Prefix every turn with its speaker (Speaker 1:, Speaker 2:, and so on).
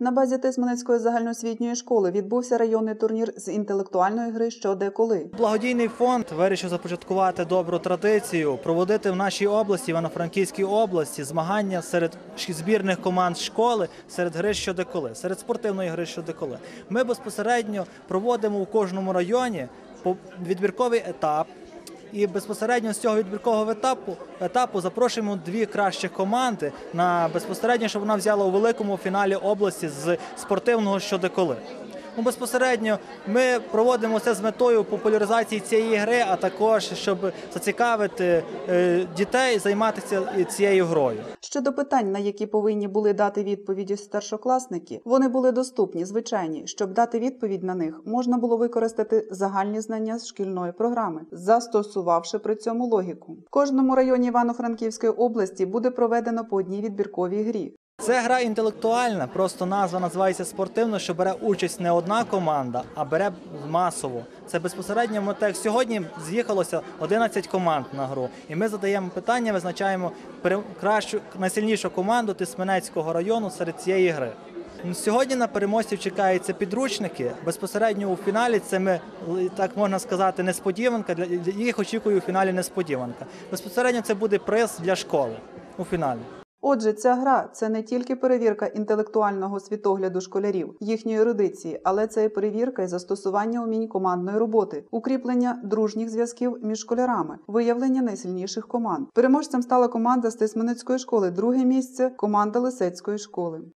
Speaker 1: На базі Тисменецької загальноосвітньої школи відбувся районний турнір з інтелектуальної гри що де коли.
Speaker 2: Благодійний фонд вирішив започаткувати добру традицію, проводити в нашій області, Івано-Франківській області, змагання серед збірних команд школи серед гри що деколи, серед спортивної гри що деколи. Ми безпосередньо проводимо у кожному районі відбірковий етап. І безпосередньо з цього відбіркового етапу етапу запрошуємо дві кращі команди на безпосередньо, щоб вона взяла у великому фіналі області з спортивного щодеколи. Ну, безпосередньо ми проводимо це з метою популяризації цієї гри, а також щоб зацікавити е, дітей займатися цією грою.
Speaker 1: Щодо питань, на які повинні були дати відповіді старшокласники, вони були доступні, звичайні. Щоб дати відповідь на них, можна було використати загальні знання з шкільної програми, застосувавши при цьому логіку. В кожному районі Івано-Франківської області буде проведено по одній відбірковій грі.
Speaker 2: Це гра інтелектуальна, просто назва називається спортивно, що бере участь не одна команда, а бере масово. Це безпосередньо ми так сьогодні з'їхалося 11 команд на гру, і ми задаємо питання, визначаємо кращу найсильнішу команду Тисменецького району серед цієї гри. Сьогодні на переможців чекаються підручники. Безпосередньо у фіналі це ми так можна сказати несподіванка. Для їх очікує у фіналі несподіванка. Безпосередньо це буде приз для школи у фіналі.
Speaker 1: Отже, ця гра це не тільки перевірка інтелектуального світогляду школярів, їхньої ерудиції, але це і перевірка і застосування умінь командної роботи, укріплення дружніх зв'язків між школярами, виявлення найсильніших команд. Переможцем стала команда з Тисменецької школи, друге місце команда Лисецької школи.